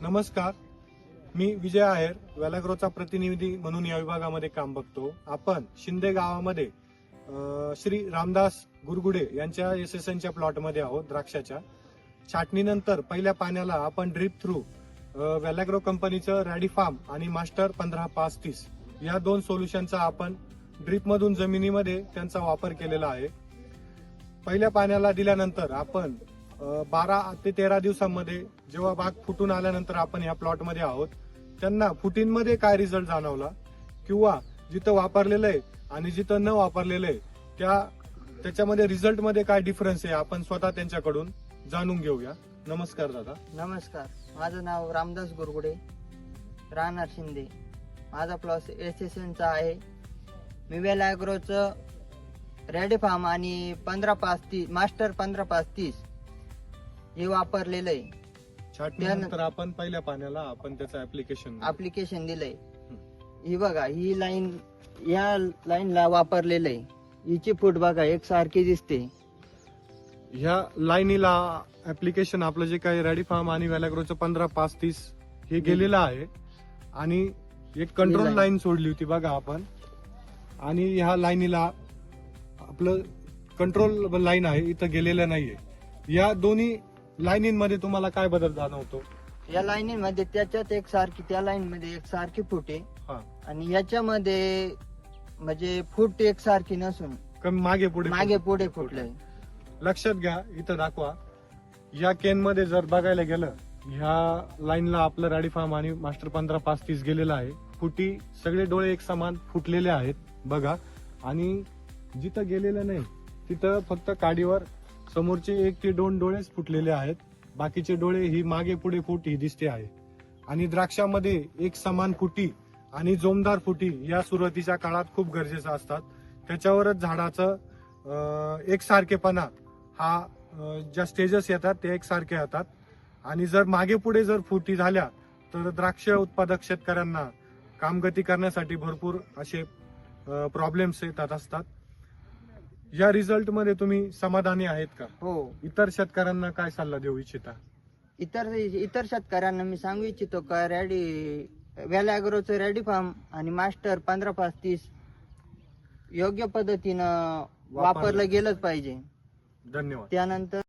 नमस्कार. मी विजय आहेर. वेलाग्रोचा प्रतिनिधी म्हणून या विभागामध्ये काम बघतो. आपण शिंदे गावामध्ये श्री रामदास गुरगुडे यांच्या एस एस एनच्या प्लॉटमध्ये आहोत द्राक्षाच्या. छाटणीनंतर पहिल्या पाण्याला आपण ड्रीप थ्रू वेलाग्रो कंपनीचं रॅडी फार्म आणि मास्टर पंधरा पाच तीस या दोन सोल्युशनचा आपण ड्रीपमधून जमिनीमध्ये त्यांचा वापर केलेला आहे. पहिल्या पाण्याला दिल्यानंतर आपण बारा ते तेरा दिवसांमध्ये जेव्हा बाग फुटून आल्यानंतर आपण या प्लॉटमध्ये आहोत त्यांना फुटींमध्ये काय रिझल्ट जाणवला? किंवा जिथं वापरलेलं आहे आणि जिथं न वापरलेलं आहे त्या त्याच्यामध्ये रिझल्टमध्ये काय डिफरन्स आहे आपण स्वतः त्यांच्याकडून जाणून घेऊया. नमस्कार दादा. नमस्कार. माझं नाव रामदास गुरगुडे राहणार शिंदे. माझा प्लॉस एस एस एनचा आहे. मी वेल ॲग्रोचं रेडी फार्म आणि पंधरा पाच तीस मास्टर पंधरा पाच तीस हे वापरलेलं आहे. छाटणीनंतर आपण पहिल्या पाण्याला आपण त्याचं ऍप्लिकेशन अप्लिकेशन दिलंय. ही बघा ही लाईन या लाईनला वापरलेलं आहे. हिची फूट बघा एक सारखी दिसते. ह्या लाईनीला ऍप्लिकेशन आपलं जे काही रेडी फार्म आणि वेलाग्रोचं पंधरा पाच तीस हे गेलेलं आहे. आणि एक कंट्रोल. लाईन सोडली होती बघा आपण. आणि ह्या लाईनीला आपलं कंट्रोल लाईन आहे इथं गेलेलं नाहीये. या दोन्ही लाईनींमध्ये तुम्हाला काय बदल जाणवतो? या लाईनीमध्ये त्याच्यात एक सारखी त्या लाईन मध्ये एक सारखी फूट. आहे हा. आणि याच्यामध्ये म्हणजे फूट एक सारखी नसून. कमी मागे पुढे मागे पुढे फुटलंय लक्षात घ्या इथं दाखवा. या केन मध्ये जर बघायला गेलं ह्या लाईनला आपलं रॅडी फार्म आणि मास्टर पंधरा पाच तीस गेलेलं आहे. फुटी सगळे डोळे एक समान फुटलेले आहेत बघा. आणि जिथं गेलेलं नाही तिथं फक्त काडीवर समोरचे एक ते दोन डोळेच फुटलेले आहेत. बाकीचे डोळे ही मागे पुढे फूट ही दिसते आहे. आणि द्राक्षामध्ये एक समान फुटी आणि जोमदार फुटी या सुरुवातीच्या काळात खूप गरजेचं असतात. त्याच्यावरच झाडाचं एकसारखेपणा हा ज्या स्टेजेस येतात ते एकसारखे येतात आणि जर मागे पुढे जर फुटी झाल्या तर द्राक्ष उत्पादक शेतकऱ्यांना कामगती करण्यासाठी भरपूर असे प्रॉब्लेम्स येतात असतात. या रिझल्टमध्ये तुम्ही समाधानी आहेत का? हो. इतर शेतकऱ्यांना काय सल्ला देऊ इच्छिता? इतर इतर शेतकऱ्यांना मी सांगू इच्छितो का रॅडी वेल ॲग्रोचं रॅडी फार्म आणि मास्टर पंधरा पाच तीस योग्य पद्धतीनं वापरलं गेलंच पाहिजे. धन्यवाद. त्यानंतर